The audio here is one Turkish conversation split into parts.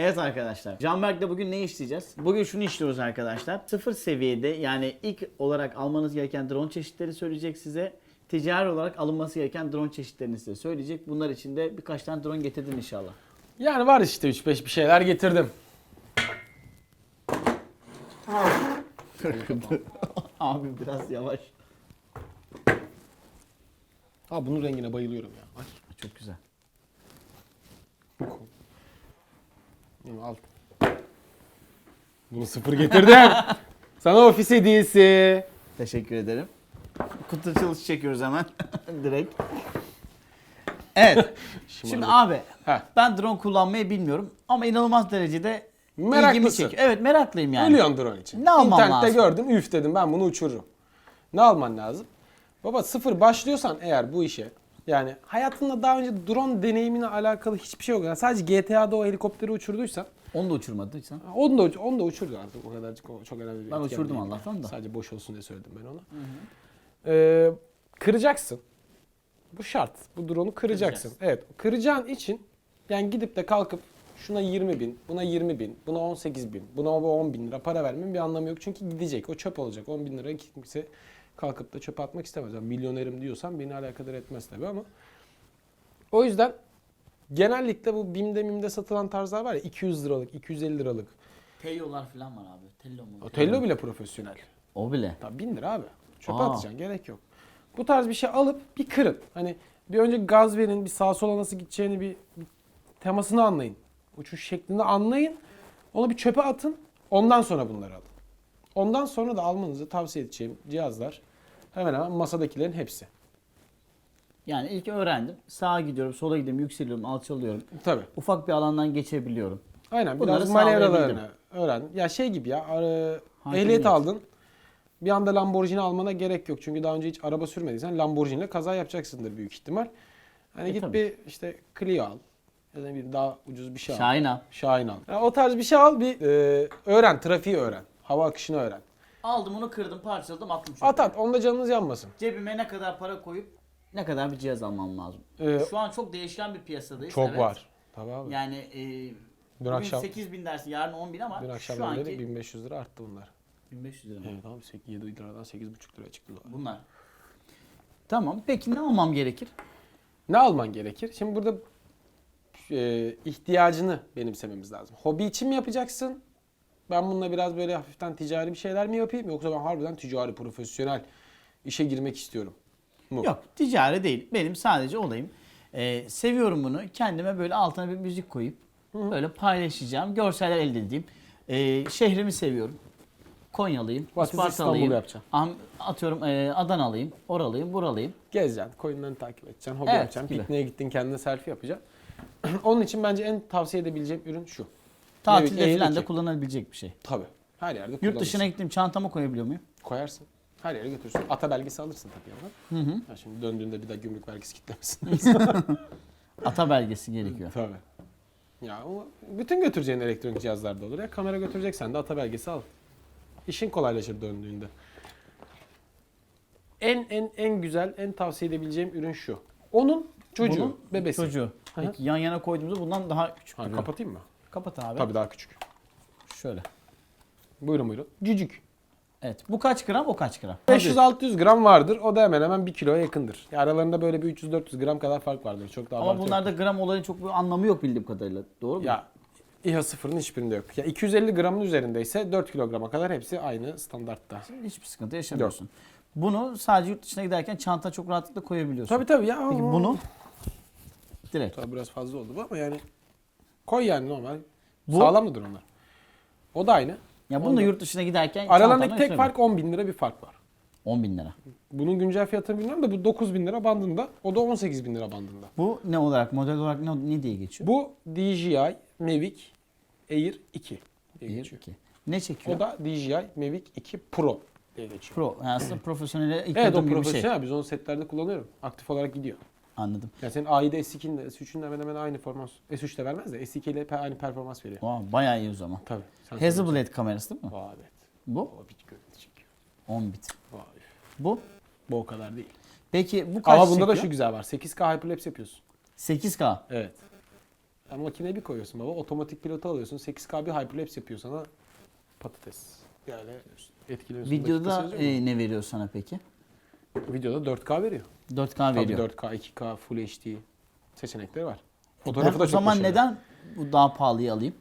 Evet arkadaşlar. Canberk'le bugün ne işleyeceğiz? Bugün şunu işliyoruz arkadaşlar. Sıfır seviyede yani ilk olarak almanız gereken drone çeşitleri söyleyecek size. Ticari olarak alınması gereken drone çeşitlerini size söyleyecek. Bunlar için de birkaç tane drone getirdin inşallah. Yani var işte 3-5 bir şeyler getirdim. Abi biraz yavaş. Ha bunun rengine bayılıyorum ya. Ay, Çok güzel. bu al. Bunu sıfır getirdim. Sana ofis hediyesi. Teşekkür ederim. Kutu açılışı çekiyoruz hemen. Direkt. Evet. Şimdi abi Heh. ben drone kullanmayı bilmiyorum ama inanılmaz derecede ilgimi Meraklısın. çekiyor. Evet meraklıyım yani. Ölüyorsun drone için. Ne almam İnternette lazım? gördüm üf dedim ben bunu uçururum. Ne alman lazım? Baba sıfır başlıyorsan eğer bu işe yani hayatında daha önce drone deneyimine alakalı hiçbir şey yok. Yani sadece GTA'da o helikopteri uçurduysan Onu da uçurmadıysan. onu da, onu da uçur artık. O kadar çok, çok önemli bir Ben uçurdum değil. Allah'tan da. Sadece boş olsun diye söyledim ben ona. Ee, kıracaksın. Bu şart. Bu drone'u kıracaksın. Kıracağız. Evet. Kıracağın için yani gidip de kalkıp şuna 20 bin, buna 20 bin, buna 18 bin, buna 10 bin lira para vermenin bir anlamı yok. Çünkü gidecek. O çöp olacak. 10 bin liraya kimse kalkıp da çöpe atmak istemez. Yani milyonerim diyorsan beni alakadar etmez tabii ama. O yüzden genellikle bu BİM'de MİM'de satılan tarzlar var ya 200 liralık, 250 liralık. Tello'lar falan var abi. Tello mu? O Tello bile profesyonel. O bile. Tabii 1000 lira abi. Çöpe Aa. atacaksın gerek yok. Bu tarz bir şey alıp bir kırın. Hani bir önce gaz verin, bir sağa sola nasıl gideceğini bir, bir temasını anlayın. Uçuş şeklini anlayın. Onu bir çöpe atın. Ondan sonra bunları alın. Ondan sonra da almanızı tavsiye edeceğim cihazlar hemen hemen masadakilerin hepsi. Yani ilk öğrendim. Sağa gidiyorum, sola gidiyorum, yükseliyorum, alçalıyorum. Tabii. Ufak bir alandan geçebiliyorum. Aynen Bunları biraz manevralarını öğren. Ya şey gibi ya Hakimiyet. ehliyet aldın. Bir anda Lamborghini almana gerek yok. Çünkü daha önce hiç araba sürmediysen Lamborghini ile kaza yapacaksındır büyük ihtimal. Hani E, git tabii. bir işte Clio al. Ya da bir daha ucuz bir şey al. Şahin al. Şahin al. Yani o tarz bir şey al bir e, öğren. Trafiği öğren. Hava akışını öğren. Aldım onu kırdım, parçaladım, attım çöpe. At at. Onda canınız yanmasın. Cebime ne kadar para koyup ne kadar bir cihaz almam lazım. Ee, Şu an çok değişken bir piyasadayız. çok evet. var. Tabii abi. Yani e, bugün akşam- 8 bin dersin, yarın 10 bin ama Dün akşam şu anki 1500 lira arttı bunlar. 1500 lira mı? Evet abi 8, 7 liradan 8,5 liraya çıktı. dolar. Bunlar. Tamam. Peki ne almam gerekir? Ne alman gerekir? Şimdi burada e, ihtiyacını benimsememiz lazım. Hobi için mi yapacaksın? Ben bununla biraz böyle hafiften ticari bir şeyler mi yapayım? Yoksa ben harbiden ticari, profesyonel işe girmek istiyorum. Mu? Yok, ticari değil. Benim sadece olayım. e, seviyorum bunu. Kendime böyle altına bir müzik koyup böyle paylaşacağım. Görseller elde edeyim. E, şehrimi seviyorum. Konyalıyım, What is İstanbul Ispartalıyım. yapacağım. Am- atıyorum e, Adanalıyım, oralıyım, buralıyım. Gezeceksin, koyunlarını takip edeceksin, hobi Evet, yapacaksın, gibi. pikniğe gittin kendine selfie yapacaksın. Onun için bence en tavsiye edebileceğim ürün şu. Tatilde falan da 2. kullanabilecek bir şey. Tabii. Her yerde Yurt dışına gittim çantama koyabiliyor muyum? koyarsın. Her yere götürürsün. Ata belgesi alırsın tabii yanına. Hı hı. Ha şimdi döndüğünde bir daha gümrük vergisi kitlemesin. Ata belgesi gerekiyor. Tabii. Ya o bütün götüreceğin elektronik cihazlarda olur ya. Kamera götüreceksen de ata belgesi al. İşin kolaylaşır döndüğünde. En en en güzel, en tavsiye edebileceğim ürün şu. Onun çocuğu, Bunun bebesi. Çocuğu. Peki yan yana koyduğumuzda bundan daha küçük Ha, duruyor. kapatayım mı? Kapat abi. Tabii daha küçük. Şöyle. Buyurun buyurun. Cücük. Evet. Bu kaç gram o kaç gram? 500-600 gram vardır. O da hemen hemen 1 kiloya yakındır. Ya aralarında böyle bir 300-400 gram kadar fark vardır. Çok daha Ama abartı bunlarda gram olayın çok bir anlamı yok bildiğim kadarıyla. Doğru mu? Ya İHA sıfırın hiçbirinde yok. Ya 250 gramın üzerindeyse 4 kilograma kadar hepsi aynı standartta. Hiçbir sıkıntı yaşamıyorsun. Bunu sadece yurt dışına giderken çanta çok rahatlıkla koyabiliyorsun. Tabii tabii ya. Peki bunu direkt. Tabii biraz fazla oldu bu ama yani koy yani normal. Bu- Sağlamdır onlar. O da aynı. Ya bunu da yurt dışına giderken Aralarındaki tek fark 10 bin lira bir fark var. 10 bin lira. Bunun güncel fiyatını bilmiyorum da bu 9 bin lira bandında. O da 18 bin lira bandında. Bu ne olarak model olarak ne, ne diye geçiyor? Bu DJI Mavic Air 2 diye Bir, geçiyor. iki. Ne çekiyor? O da DJI Mavic 2 Pro diye geçiyor. Pro. Yani aslında profesyonele ilk Evet o gibi bir şey. profesyonel. Biz onu setlerde kullanıyorum. Aktif olarak gidiyor. Anladım. Yani senin A'yı da S2'nin de S3'ün de hemen hemen aynı performans. S3 de vermez de S2 ile pe- aynı performans veriyor. Aa, bayağı iyi o zaman. Tabii. sen Hasselblad kamerası değil mi? Vay evet. Bu O bit görüntü çekiyor. 10 bit. Vay. Bu. Bu o kadar değil. Peki bu kaç Ama bunda da çekiyor? şu güzel var. 8K hyperlapse yapıyorsun. 8K. Evet. Ya makineye bir koyuyorsun baba. Otomatik pilotu alıyorsun. 8K bir hyperlapse yapıyor sana. Patates. Yani etkiliyorsun. Videoda Dakikası yazıyor mu? e, ne veriyor sana peki? Videoda 4K veriyor. 4K Tabii veriyor. 4K, 2K, Full HD seçenekleri var. Ben Fotoğrafı da o çok zaman başarılı. neden bu daha pahalıyı alayım?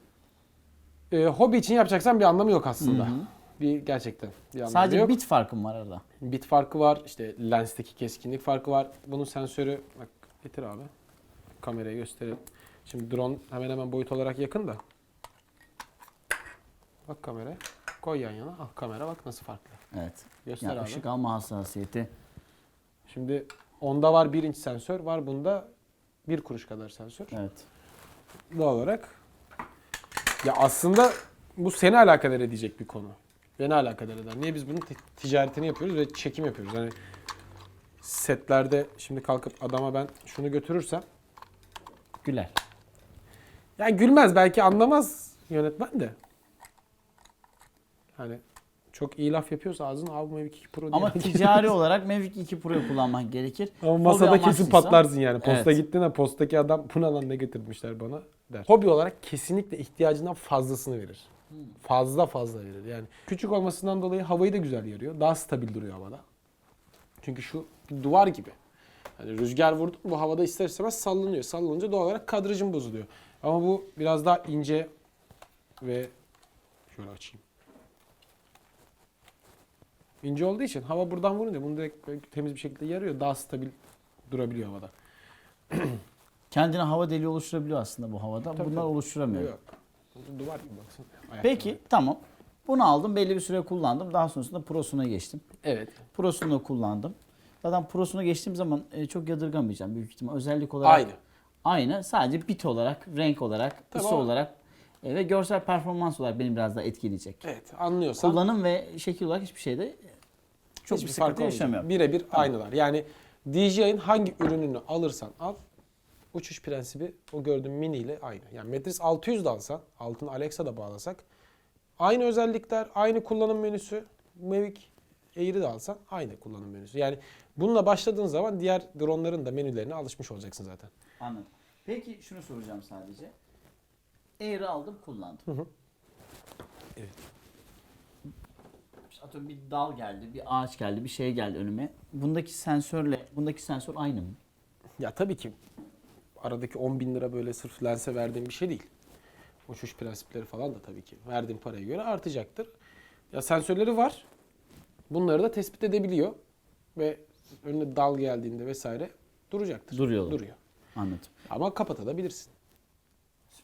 Ee, hobi için yapacaksan bir anlamı yok aslında. Hı hı. Bir gerçekten bir anlamı Sadece yok. bit farkım var arada. Bit farkı var, işte lensteki keskinlik farkı var. Bunun sensörü, bak getir abi. Kameraya gösterelim. Şimdi drone hemen hemen boyut olarak yakın da. Bak kameraya. Koy yan yana. Ah kamera bak nasıl farklı. Evet. Göster Ya abi. ışık alma hassasiyeti. Şimdi onda var 1 inç sensör, var bunda bir kuruş kadar sensör. Evet. Doğal olarak. Ya aslında bu seni alakadar edecek bir konu. Beni alakadar eder. Niye biz bunun ti- ticaretini yapıyoruz ve çekim yapıyoruz? Hani setlerde şimdi kalkıp adama ben şunu götürürsem Güler. yani gülmez belki anlamaz yönetmen de. Hani çok iyi laf yapıyorsa ağzını al Mavic 2 Pro diye. Ama ticari olarak Mavic 2 Pro'yu kullanmak gerekir. Ama Hobi masada kesin amaçlıysa- patlarsın yani. Posta Evet. gittin ha postaki adam bu ne lan ne getirmişler bana der. Hobi olarak kesinlikle ihtiyacından fazlasını verir. Fazla fazla verir yani. Küçük olmasından dolayı havayı da güzel yarıyor. Daha stabil duruyor havada. Çünkü şu bir duvar gibi. Hani rüzgar vurdu mu bu havada ister istemez sallanıyor. Sallanınca doğal olarak kadrajın bozuluyor. Ama bu biraz daha ince ve şöyle açayım. İnce olduğu için hava buradan vurunca bunu direkt temiz bir şekilde yarıyor. Daha stabil durabiliyor havada. Kendine hava deliği oluşturabiliyor aslında bu havada. Tabii, Bunlar tabii. oluşturamıyor. Yok. Duvar gibi baksana. Ayakları. Peki tamam. Bunu aldım belli bir süre kullandım. Daha sonrasında Pro'suna geçtim. Evet. Pro'sunu da kullandım. Zaten Pro'suna geçtiğim zaman e, çok yadırgamayacağım büyük ihtimal. Özellik olarak Aynı. aynı. Sadece bit olarak, renk olarak, Tamam. ısı olarak e, ve görsel performans olarak beni biraz daha etkileyecek. Evet. Anlıyorsan Kullanım ve şekil olarak hiçbir şeyde çok hiçbir bir fark yaşamıyorum. Birebir aynılar. Yani DJI'nin hangi ürününü alırsan al uçuş prensibi o gördüğün mini ile aynı. Yani Matrix 600 de alsan, altına Alexa da bağlasak aynı özellikler, aynı kullanım menüsü. Mavic Air'i de alsan aynı kullanım menüsü. Yani bununla başladığın zaman diğer dronların da menülerine alışmış olacaksın zaten. Anladım. Peki şunu soracağım sadece. Air'ı aldım kullandım. Hı hı. Evet. Atıyorum bir dal geldi, bir ağaç geldi, bir şey geldi önüme. Bundaki sensörle, bundaki sensör aynı mı? Ya tabii ki aradaki 10 bin lira böyle sırf lense verdiğim bir şey değil. Uçuş prensipleri falan da tabii ki verdiğim paraya göre artacaktır. Ya sensörleri var. Bunları da tespit edebiliyor. Ve önüne dal geldiğinde vesaire duracaktır. Duruyorlar. Duruyor. Anladım. Ama kapatabilirsin.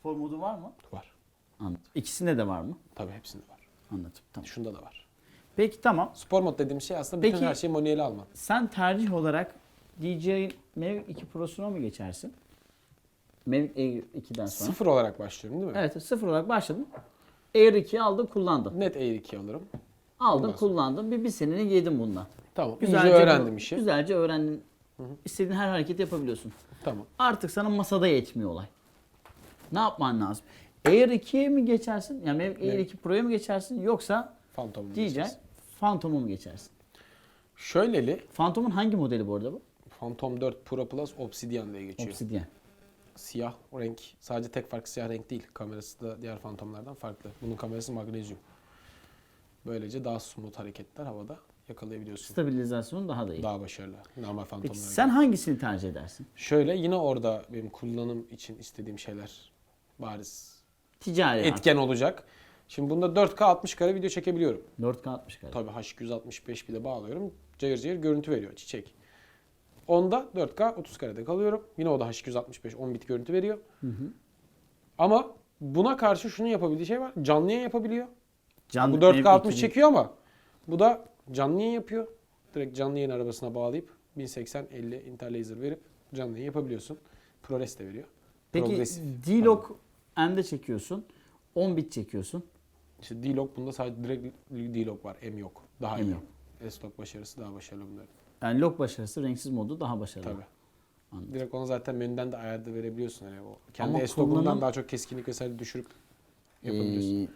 Spor modu var mı? Var. Anladım. İkisinde de var mı? Tabii hepsinde var. Anladım. Tamam. Şunda da var. Peki tamam. Spor mod dediğim şey aslında bütün Peki- her şeyi manuel alman. Sen tercih olarak DJI Mavic 2 Pro'suna mı geçersin? Mavic Air 2'den sonra. Sıfır olarak başlıyorum değil mi? Evet sıfır olarak başladın. Air 2'yi aldın kullandın. Net Air 2 alırım. Ondan sonra. kullandın. Bir, bir seneni yedin bununla. Tamam. Güzelce İyice öğrendim işi. Güzelce öğrendin. İstediğin her hareketi yapabiliyorsun. Tamam. Artık sana masada yetmiyor olay. Ne yapman lazım? Air 2'ye mi geçersin? Yani Mavic Air Mavic. 2 Pro'ya mı geçersin? Yoksa Phantom DJI diyeceğiz. Phantom'a mı geçersin? Şöyleli Phantom'un hangi modeli bu arada bu? Phantom 4 Pro Plus Obsidian diye geçiyor. Obsidian. Siyah renk. Sadece tek fark siyah renk değil. Kamerası da diğer Phantom'lardan farklı. Bunun kamerası magnezyum. Böylece daha smooth hareketler havada yakalayabiliyorsun. Stabilizasyonu daha da iyi. Daha başarılı. Normal Phantom'lara Peki göre. sen hangisini tercih edersin? Şöyle yine orada benim kullanım için istediğim şeyler bariz Ticari. etken olacak. Şimdi bunda 4K 60 kare video çekebiliyorum. 4K 60 kare. Tabii H265 bir de bağlıyorum. Cayır cayır görüntü veriyor çiçek. Onda 4K 30 karede kalıyorum. Yine o da H265 10 bit görüntü veriyor. Ama buna karşı şunu yapabildiği şey var. Canlı yayın yapabiliyor. Canlı, Bu 4K Mavic 60 2'nin çekiyor ama bu da canlı yayın yapıyor. Direkt canlı yayın arabasına bağlayıp 1080 50 interlaser verip canlı yayın yapabiliyorsun. ProRes de veriyor. Peki Progresif. D-Log M'de çekiyorsun. 10 bit çekiyorsun. İşte D-Log bunda sadece direkt D-Log var. M yok. Daha M iyi. yok. S-Log başarısı daha başarılı bunların. Yani log başarısı renksiz modu daha başarılı. Tabii. Anladım. Direkt onu zaten menüden de ayarda verebiliyorsun. Yani o kendi S-Log'undan daha çok keskinlik vesaire düşürüp yapabiliyorsun. Ee,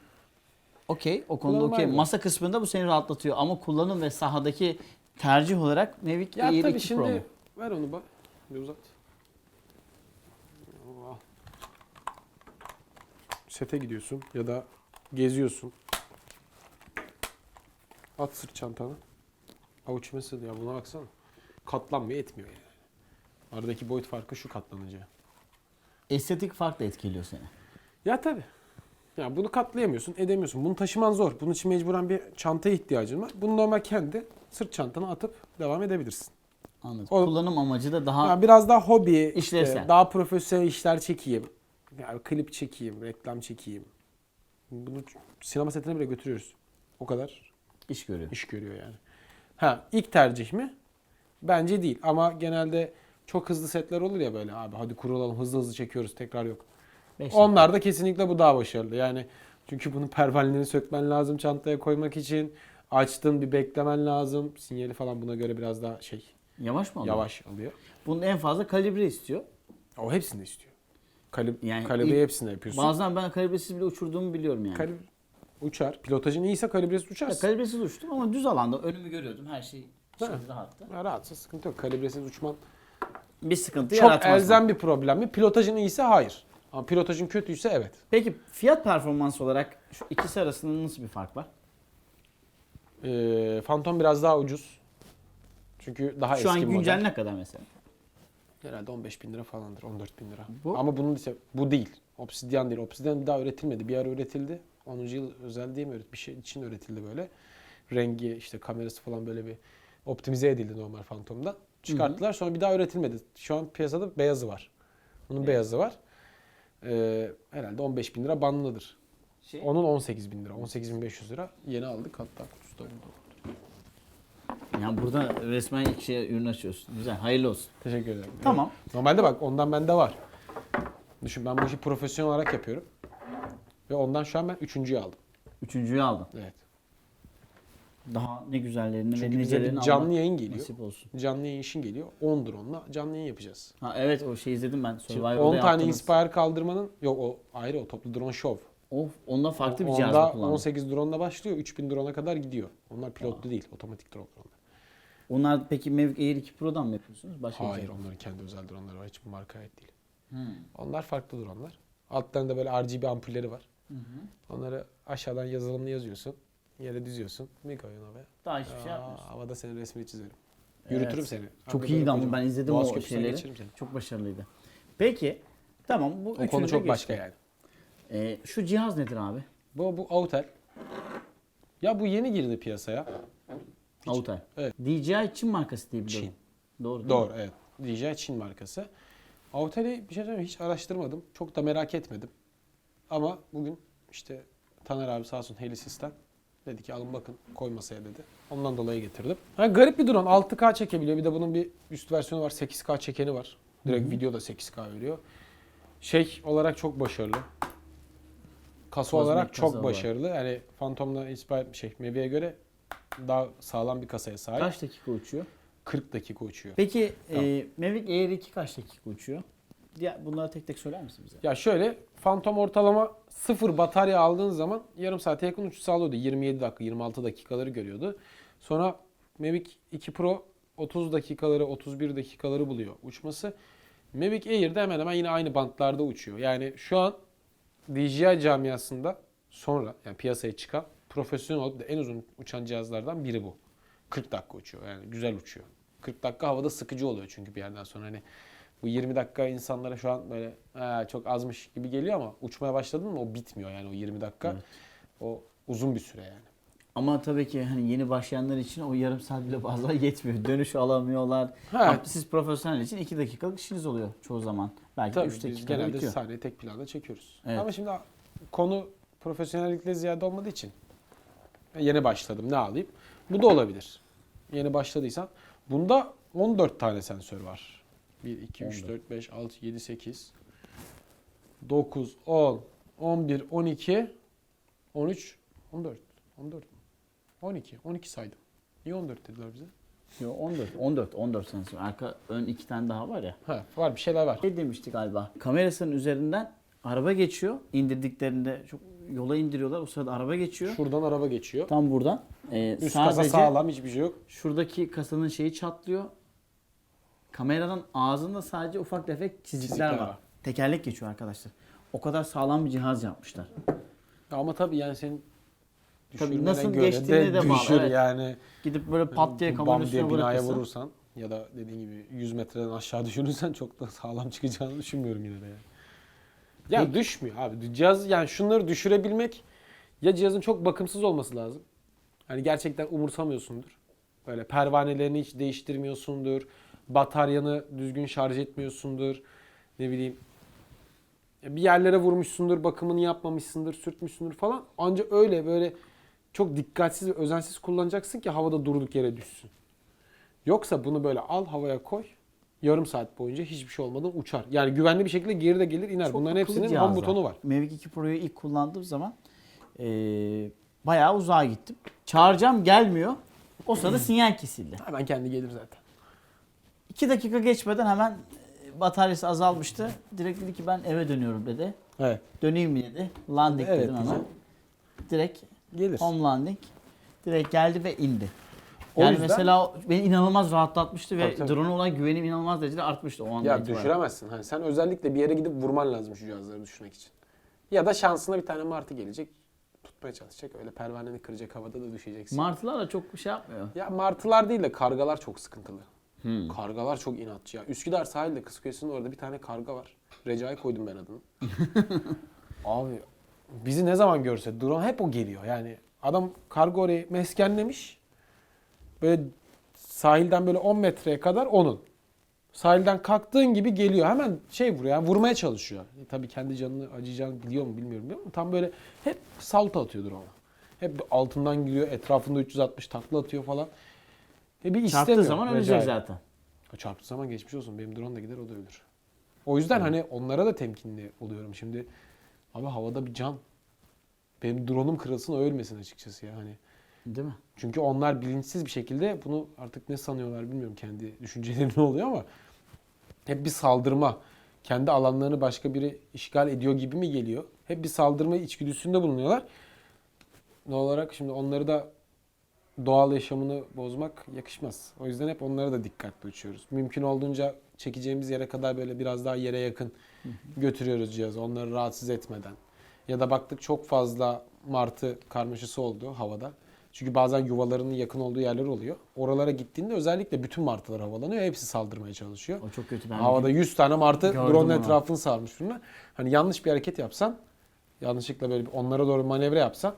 Okey. O konuda okey. Masa kısmında bu seni rahatlatıyor. Ama kullanım ve sahadaki tercih olarak Mavic ya Air tabii 2 şimdi Pro mu? ver onu bak. Bir uzat. Sete gidiyorsun ya da geziyorsun. At sırt çantanı. Avuç mesela ya buna baksana. Katlanmıyor etmiyor yani. Aradaki boyut farkı şu katlanınca. Estetik fark da etkiliyor seni. Ya tabii. Ya bunu katlayamıyorsun, edemiyorsun. Bunu taşıman zor. Bunun için mecburen bir çantaya ihtiyacın var. Bunu normal kendi sırt çantana atıp devam edebilirsin. Anladım. O- Kullanım amacı da daha Ya biraz daha hobi, İşlevsel. daha profesyonel işler çekeyim. Yani klip çekeyim, reklam çekeyim. Bunu sinema setine bile götürüyoruz. O kadar iş görüyor. iş görüyor yani. Ha ilk tercih mi? Bence değil. Ama genelde çok hızlı setler olur ya böyle abi hadi kurulalım hızlı hızlı çekiyoruz tekrar yok. Beş Onlar da kesinlikle bu daha başarılı. Yani çünkü bunun pervanelerini sökmen lazım çantaya koymak için. Açtın bir beklemen lazım. Sinyali falan buna göre biraz daha şey Yavaş mı alıyor? yavaş alıyor. Bunun en fazla kalibre istiyor. O hepsini istiyor. Kalib Yani kalibreyi ilk- hepsini yapıyorsun. Bazen ben kalibresiz bile uçurduğumu biliyorum yani. Kalib uçar. Pilotajın iyiyse kalibresiz Ya, uçarsın. kalibresiz uçtum ama düz alanda önümü görüyordum. Her şey Değil mi? şey rahattı. Ya rahatsa sıkıntı yok. Kalibresiz uçman Bir sıkıntı çok yaratmaz. elzem bir problem mi? Pilotajın iyiyse hayır. Ama pilotajın kötüyse evet. Peki fiyat performans olarak şu ikisi arasında nasıl bir fark var? Ee, Phantom biraz daha ucuz. Çünkü daha Şu eski an güncel model. ne kadar mesela? Herhalde 15 bin lira falandır. 14 bin lira. Bu? Ama bunun ise bu değil. Obsidian değil. Obsidian daha üretilmedi. Bir ara üretildi. 10. yıl özel diye mi üret? Bir şey için üretildi böyle. Rengi işte kamerası falan böyle bir optimize edildi normal Phantom'da. Çıkarttılar. Sonra bir daha üretilmedi. Şu an piyasada beyazı var. Bunun beyazı var. Ee, herhalde 15 bin lira bandındadır. Şey, Onun 18 bin lira. 18 bin 500 lira. Yeni aldık. Hatta kutusu da burada. Yani burada resmen ilk şeye ürün açıyorsun. Güzel. Hayırlı olsun. Teşekkür ederim. Tamam. Normalde bak ondan bende var. Düşün ben bu işi profesyonel olarak yapıyorum. Ve ondan şu an ben üçüncüyü aldım. Üçüncüyü aldın. Evet. Daha ne güzellerini ve Çünkü bize nicelerini bir canlı almak yayın geliyor. Nasip olsun. Canlı yayın işin geliyor. 10 drone'la canlı yayın yapacağız. Ha evet o şey izledim ben. Şimdi Survivor'da 10 tane yaptınız. Inspire kaldırmanın yok o ayrı o toplu drone show. Of onda farklı bir cihaz kullandım. 18 drone'la başlıyor. 3000 drone'a kadar gidiyor. Onlar pilotlu değil. Otomatik drone. onlar. Onlar peki Mavic Air 2 Pro'dan mı yapıyorsunuz? Başka bir Hayır şey. onların kendi özel drone'ları var. Hiçbir marka ait değil. Hmm. Onlar farklı drone'lar. Altlarında böyle RGB ampulleri var. Onları aşağıdan yazılımını yazıyorsun. Yere düzüyorsun. Bir koyuyorsun havaya. Daha hiçbir şey Aa, yapmıyorsun. Havada senin resmini çizerim. Evet. Yürütürüm seni. Çok Arkada iyiydi ama ben izledim Boğaz o şeyleri. Çok başarılıydı. Peki tamam bu O konu çok başka yani. Ee, şu cihaz nedir abi? Bu, bu Autel. Ya bu yeni girdi piyasaya. Hiç- Autel. Evet. DJI Çin markası diye biliyorum. Doğru değil mi? Doğru evet. DJI Çin markası. Autel'i bir şey söyleyeyim mi? hiç araştırmadım. Çok da merak etmedim. Ama bugün işte Taner abi sağ olsun Helisis'ten dedi ki alın bakın koy masaya dedi. Ondan dolayı getirdim. Ha, garip bir drone. 6K çekebiliyor. Bir de bunun bir üst versiyonu var. 8K çekeni var. Direkt video da 8K veriyor. Şey olarak çok başarılı. Kasa Kozmik olarak kasa çok olarak. başarılı. Yani Phantom'la inspire şey Mavi'ye göre daha sağlam bir kasaya sahip. Kaç dakika uçuyor? 40 dakika uçuyor. Peki Tamam. e, Mavic Air 2 kaç dakika uçuyor? Ya bunları tek tek söyler misin bize? Ya şöyle Phantom ortalama sıfır batarya aldığın zaman yarım saate yakın uçuş sağlıyordu. 27 dakika 26 dakikaları görüyordu. Sonra Mavic 2 Pro 30 dakikaları 31 dakikaları buluyor uçması. Mavic Air'de hemen hemen yine aynı bantlarda uçuyor. Yani şu an DJI camiasında sonra yani piyasaya çıkan profesyonel olup da en uzun uçan cihazlardan biri bu. 40 dakika uçuyor yani güzel uçuyor. 40 dakika havada sıkıcı oluyor çünkü bir yerden sonra hani bu 20 dakika insanlara şu an böyle "Ha, çok azmış gibi geliyor ama uçmaya başladın mı o bitmiyor yani o 20 dakika. Evet. O uzun bir süre yani. Ama tabii ki hani yeni başlayanlar için o yarım saat bile bazen yetmiyor. Dönüş alamıyorlar. Ha. Siz profesyonel için 2 dakikalık işiniz oluyor çoğu zaman. Belki Tabii 3 biz dakikada genelde bitiyor. sahneyi tek planda çekiyoruz. Evet. Ama şimdi konu profesyonellikle ziyade olmadığı için yeni başladım ne alayım? Bu da olabilir. Yeni başladıysan. Bunda 14 tane sensör var. 1, 2, 3, 14. 4, 5, 6, 7, 8, 9, 10, 11, 12, 13, 14. 14 mu? 12. 12 saydım. Niye 14 dediler bize? Yo, 14, 14, 14 sensör. Arka ön iki tane daha var ya. Ha, var bir şeyler var. Şey demişti galiba. Kamerasının üzerinden araba geçiyor. İndirdiklerinde çok yola indiriyorlar. O sırada araba geçiyor. Şuradan araba geçiyor. Tam buradan. Ee, Üst kasa sadece sağlam hiçbir şey yok. şuradaki kasanın şeyi çatlıyor. Kameranın ağzında sadece ufak tefek çizikler, Çizikler var. var. Tekerlek geçiyor arkadaşlar. O kadar sağlam bir cihaz yapmışlar. Ama tabii yani senin Tabii nasıl göre geçtiğine de bağlı, düşür evet. yani. Gidip böyle pat diye Bam kameranın diye üstüne binaya vurursan ya da dediğin gibi 100 metreden aşağı düşürürsen çok da sağlam çıkacağını düşünmüyorum yine de yani. Ya Peki. düşmüyor abi. Cihaz yani şunları düşürebilmek ya cihazın çok bakımsız olması lazım. Hani gerçekten umursamıyorsundur. Böyle pervanelerini hiç değiştirmiyorsundur. Bataryanı düzgün şarj etmiyorsundur. Ne bileyim bir yerlere vurmuşsundur, bakımını yapmamışsındır, sürtmüşsündür falan. Ancak öyle böyle çok dikkatsiz ve özensiz kullanacaksın ki havada durduk yere düşsün. Yoksa bunu böyle al havaya koy. Yarım saat boyunca hiçbir şey olmadan uçar. Yani güvenli bir şekilde geride gelir iner. Çok Bunların hepsinin cihazlar. home butonu var. Mavic 2 Pro'yu ilk kullandığım zaman eee bayağı uzağa gittim. Çağıracağım gelmiyor. O sırada sinyal kesildi. Hemen kendi gelir zaten. 2 dakika geçmeden hemen e, bataryası azalmıştı. Direkt dedi ki ben eve dönüyorum dedi. Evet. Döneyim mi dedi. Landing Evet dedim hemen. diyeceğim. Direkt Gelir. home landing. Direkt geldi ve indi. O Yani yüzden- mesela beni inanılmaz rahatlatmıştı ve Tabii, tabii. drone'a olan güvenim inanılmaz derecede artmıştı o anda Ya itibaren. düşüremezsin. Hani sen özellikle bir yere gidip vurman lazım şu cihazları düşürmek için. Ya da şansına bir tane martı gelecek. Tutmaya çalışacak. Öyle pervaneni kıracak havada da düşeceksin. Martılar da çok bir şey yapmıyor. ya martılar değil de kargalar çok sıkıntılı. Hmm. Kargalar çok inatçı ya. Üsküdar sahilde Kızkuyusu'nun orada bir tane karga var. Recai koydum ben adını. Abi bizi ne zaman görse drone hep o geliyor. Yani adam kargo orayı meskenlemiş. Böyle sahilden böyle 10 metreye kadar onun. Sahilden kalktığın gibi geliyor. Hemen şey vuruyor. Yani vurmaya çalışıyor. E, tabii kendi canını acıyacağını biliyor mu bilmiyorum ama tam böyle hep salto atıyordur ona. Hep altından giriyor. Etrafında 360 takla atıyor falan. E bir Çarptığı istemiyor zaman Recai. ölecek zaten. Çarptığı zaman geçmiş olsun. Benim drone da gider o da ölür. O yüzden hani onlara da temkinli oluyorum. Şimdi abi havada bir can. Benim drone'um kırılsın o ölmesin açıkçası ya. Hani Değil mi? çünkü onlar bilinçsiz bir şekilde bunu artık ne sanıyorlar bilmiyorum kendi düşünceleri ne oluyor ama hep bir saldırma. Kendi alanlarını başka biri işgal ediyor gibi mi geliyor? Hep bir saldırma içgüdüsünde bulunuyorlar. Ne olarak şimdi onları da doğal yaşamını bozmak yakışmaz. O yüzden hep onlara da dikkatli uçuyoruz. Mümkün olduğunca çekeceğimiz yere kadar böyle biraz daha yere yakın götürüyoruz cihazı. Onları rahatsız etmeden. Ya da baktık çok fazla martı karmaşası oldu havada. Çünkü bazen yuvalarının yakın olduğu yerler oluyor. Oralara gittiğinde özellikle bütün martılar havalanıyor. Hepsi saldırmaya çalışıyor. O çok kötü. Ben Havada 100 tane martı onu. etrafını sarmış durumda. Hani yanlış bir hareket yapsan, yanlışlıkla böyle onlara doğru manevra yapsan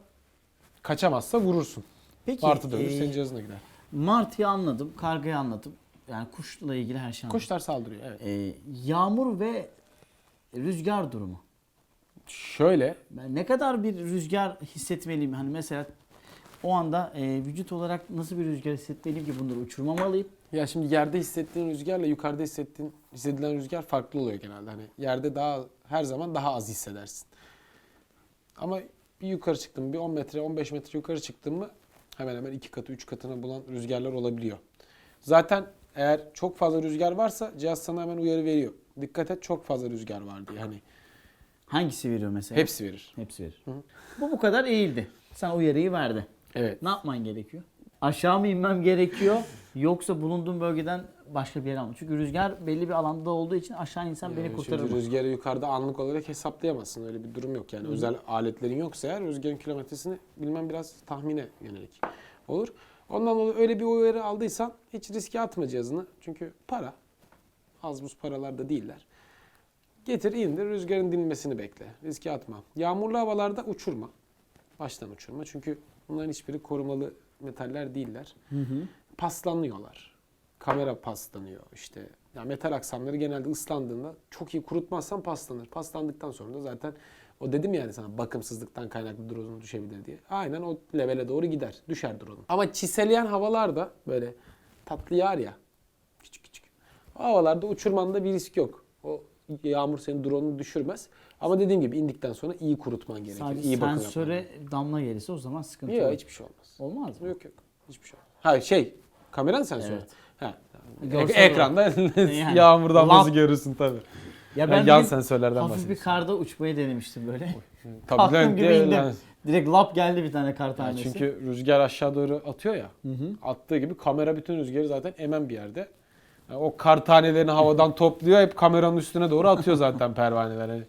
kaçamazsa vurursun. Peki Martı da ölür, e, senin cihazına gider. Martı'yı anladım, kargayı anladım. Yani kuşla ilgili her şeyi anladım. Kuşlar saldırıyor evet. E, yağmur ve rüzgar durumu. Şöyle Ben ne kadar bir rüzgar hissetmeliyim? Hani mesela o anda e, vücut olarak nasıl bir rüzgar hissetmeliyim ki bunları uçurmamalıyım? ya şimdi yerde hissettiğin rüzgarla yukarıda hissettiğin hissedilen rüzgar farklı oluyor genelde. Hani yerde daha her zaman daha az hissedersin. Ama bir yukarı çıktın, bir 10 metre, 15 metre yukarı çıktın mı hemen hemen iki katı, üç katına bulan rüzgarlar olabiliyor. Zaten eğer çok fazla rüzgar varsa cihaz sana hemen uyarı veriyor. Dikkat et çok fazla rüzgar var diye. Hani Hangisi veriyor mesela? hepsi verir. Hepsi verir. Bu bu kadar eğildi. Sen uyarıyı verdi. Evet. Ne yapman gerekiyor? Aşağı mı inmem gerekiyor? Yoksa bulunduğum bölgeden başka bir yere mi? Çünkü rüzgar belli bir alanda olduğu için aşağı insan beni Yani kurtarır şimdi mı? rüzgarı yukarıda anlık olarak hesaplayamazsın. Öyle bir durum yok yani. Özel aletlerin yoksa eğer rüzgarın kilometresini bilmem biraz tahmine yönelik olur. Ondan dolayı öyle bir uyarı aldıysan hiç riske atma cihazını. Çünkü para. Az buz paralar da değiller. Getir indir rüzgarın dinmesini bekle. Riske atma. Yağmurlu havalarda uçurma. Baştan uçurma. Çünkü bunların hiçbiri korumalı metaller değiller. Hı hı. paslanıyorlar. Kamera paslanıyor işte. Ya metal aksamları genelde ıslandığında çok iyi kurutmazsan paslanır. Paslandıktan sonra da zaten o dedim yani sana bakımsızlıktan kaynaklı drone'un düşebilir diye. Aynen o levele doğru gider. Düşer drone'un. Ama çiseleyen havalarda böyle tatlı yağar ya. Küçük küçük. O havalarda uçurmanda bir risk yok. O yağmur senin drone'unu düşürmez. Ama dediğim gibi indikten sonra iyi kurutman gerekiyor. Sadece iyi bakım yapman sensöre damla gelirse o zaman sıkıntı yok. Yok hiçbir şey olmaz. Olmaz mı? Yok yok. Hiçbir şey olmaz. Ha şey kameranın sensörü. Evet. Ha. Görsel Ek- ekranda Yani. yağmur damlası Lamp- görürsün tabii. Ya Yani ben yan sensörlerden hafif bir karda uçmayı denemiştim böyle. Tabii lan, gibi indim. lan- Direkt lap geldi bir tane kar Yani tanesi. çünkü rüzgar aşağı doğru atıyor ya. Hı hı. Attığı gibi kamera bütün rüzgarı zaten emen bir yerde. Yani o kar tanelerini havadan topluyor hep kameranın üstüne doğru atıyor zaten pervaneler. Yani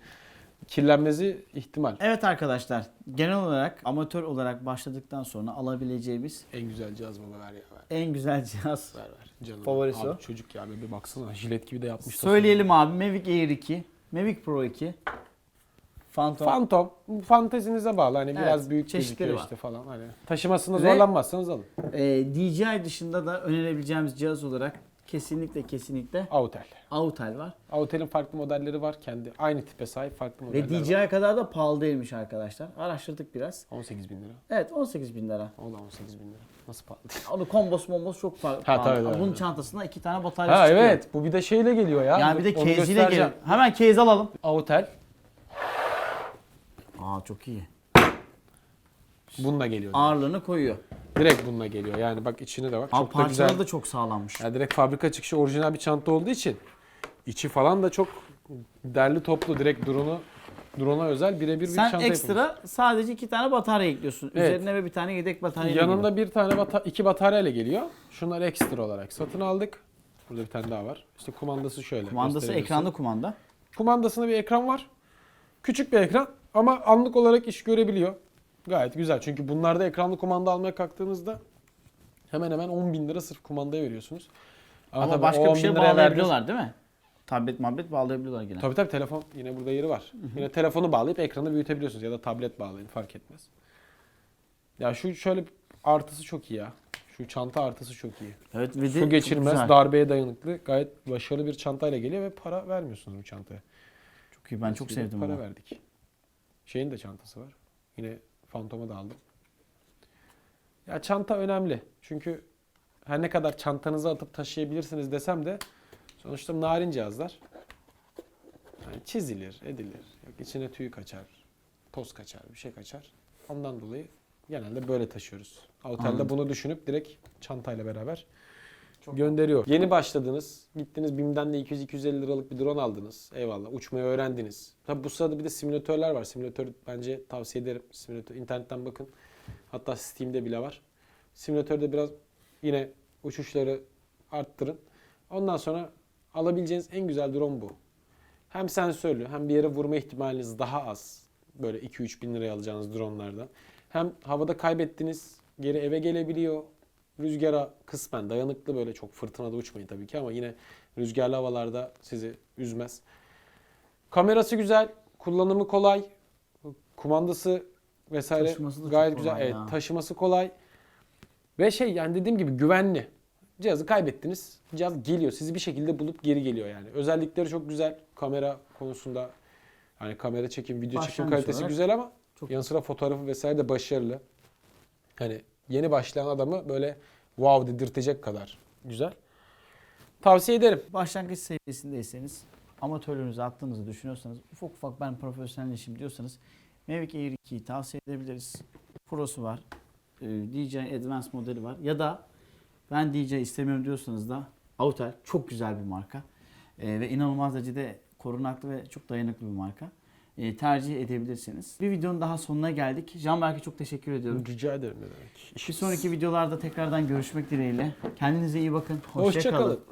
kirlenmesi ihtimal. Evet arkadaşlar genel olarak amatör olarak başladıktan sonra alabileceğimiz En güzel cihaz baba ver ya ver. en güzel cihaz. Ver ver. Canım. Favorisi Abi o. Çocuk ya bir baksana jilet gibi de yapmış. Söyleyelim abi Mavic Air 2, Mavic Pro 2, Phantom. Phantom. Bu fantezinize bağlı. Hani Evet, biraz büyük gözüküyor var. işte falan. Hani taşımasında Ve- zorlanmazsanız alın. Ee, DJI dışında da önerebileceğimiz cihaz olarak kesinlikle kesinlikle Autel. Autel var. Autel'in farklı modelleri var. Kendi aynı tipe sahip farklı Ve modeller var. DJI kadar da pahalı değilmiş arkadaşlar. Araştırdık biraz. 18 bin lira. Evet 18 bin lira. O da 18 bin lira. Nasıl pahalı? Onu kombos mombos çok pahalı. tabii, Ama tabii. Bunun çantasında iki tane batarya ha çıkıyor. evet. Bu bir de şeyle geliyor ya. Yani bir de case'iyle geliyor. Hemen case alalım. Autel Aa çok iyi. bununla geliyor. Ağırlığını koyuyor. Direkt bununla geliyor. Yani bak içine de bak. Abi Çok da parçaları güzel. da çok sağlammış. Yani direkt fabrika çıkışı orijinal bir çanta olduğu için içi falan da çok derli toplu. Direkt drone'u drone'a özel birebir bir Sen çanta ekstra yapılmış. sadece iki tane batarya ekliyorsun. Evet. Üzerine ve bir tane yedek batarya Yanında bir tane bata iki bataryayla geliyor. Şunlar ekstra olarak satın aldık. Burada bir tane daha var. İşte kumandası şöyle. Kumandası gösterebilirsin. ekranda kumanda. Kumandasında bir ekran var. Küçük bir ekran ama anlık olarak iş görebiliyor. Gayet güzel. Çünkü bunlarda ekranlı kumanda almaya kalktığınızda hemen hemen 10 bin lira sırf kumandaya veriyorsunuz. Ama, tabii o başka 10 bir şey liraya verdiğiniz- bağlayabiliyorlar değil mi? Tablet mablet bağlayabiliyorlar yine. Tabii tabii telefon yine burada yeri var. Yine telefonu bağlayıp ekranı büyütebiliyorsunuz ya da tablet bağlayın fark etmez. Ya şu şöyle artısı çok iyi ya. Şu çanta artısı çok iyi. Evet ve de Su çok geçirmez, güzel. darbeye dayanıklı, gayet başarılı bir çantayla geliyor ve para vermiyorsunuz bu çantaya. Çok iyi ben çok sevdim Para bunu. verdik. Şeyin de çantası var. Yine Phantom'a da aldım. Ya çanta önemli. Çünkü her ne kadar çantanızı atıp taşıyabilirsiniz desem de sonuçta narin cihazlar. Yani çizilir, edilir. Yok içine tüy kaçar, toz kaçar, bir şey kaçar. Ondan dolayı genelde böyle taşıyoruz. Otelde Anladım. bunu düşünüp direkt çantayla beraber gönderiyor. Yeni başladınız. Gittiniz BİM'den de 200-250 liralık bir drone aldınız. Eyvallah. Uçmayı öğrendiniz. Tabi bu sırada bir de simülatörler var. Simülatör bence tavsiye ederim. Simülatör internetten bakın. Hatta Steam'de bile var. Simülatörde biraz yine uçuşları arttırın. Ondan sonra alabileceğiniz en güzel drone bu. Hem sensörlü hem bir yere vurma ihtimaliniz daha az. Böyle 2-3 bin liraya alacağınız dronlardan. Hem havada kaybettiğiniz geri eve gelebiliyor. Rüzgara kısmen dayanıklı böyle çok fırtınada uçmayın tabii ki ama yine rüzgarlı havalarda sizi üzmez. Kamerası güzel, kullanımı kolay, kumandası vesaire Taşıması gayet güzel. Evet, ya. taşıması kolay. Ve şey yani dediğim gibi güvenli. Cihazı kaybettiniz. Cihaz geliyor. Sizi bir şekilde bulup geri geliyor yani. Özellikleri çok güzel. Kamera konusunda hani kamera çekim, video çekim Başlangıç kalitesi olarak güzel ama çok- yanı sıra fotoğrafı vesaire de başarılı. Hani yeni başlayan adamı böyle wow dedirtecek kadar güzel. Tavsiye ederim. Başlangıç seviyesindeyseniz amatörlüğünüzü attığınızı düşünüyorsanız ufak ufak ben profesyonelleşim diyorsanız Mavic Air 2'yi tavsiye edebiliriz. Pro'su var. e, DJI Advance modeli var. Ya da ben DJI istemiyorum diyorsanız da Autel çok güzel bir marka. E, ve inanılmaz derecede korunaklı ve çok dayanıklı bir marka. E, tercih edebilirsiniz. Bir videonun daha sonuna geldik. Canberk'e çok teşekkür ediyorum. Rica ederim ne demek. Bir sonraki videolarda tekrardan görüşmek dileğiyle. Kendinize iyi bakın. Hoşça, Hoşçakalın. kalın.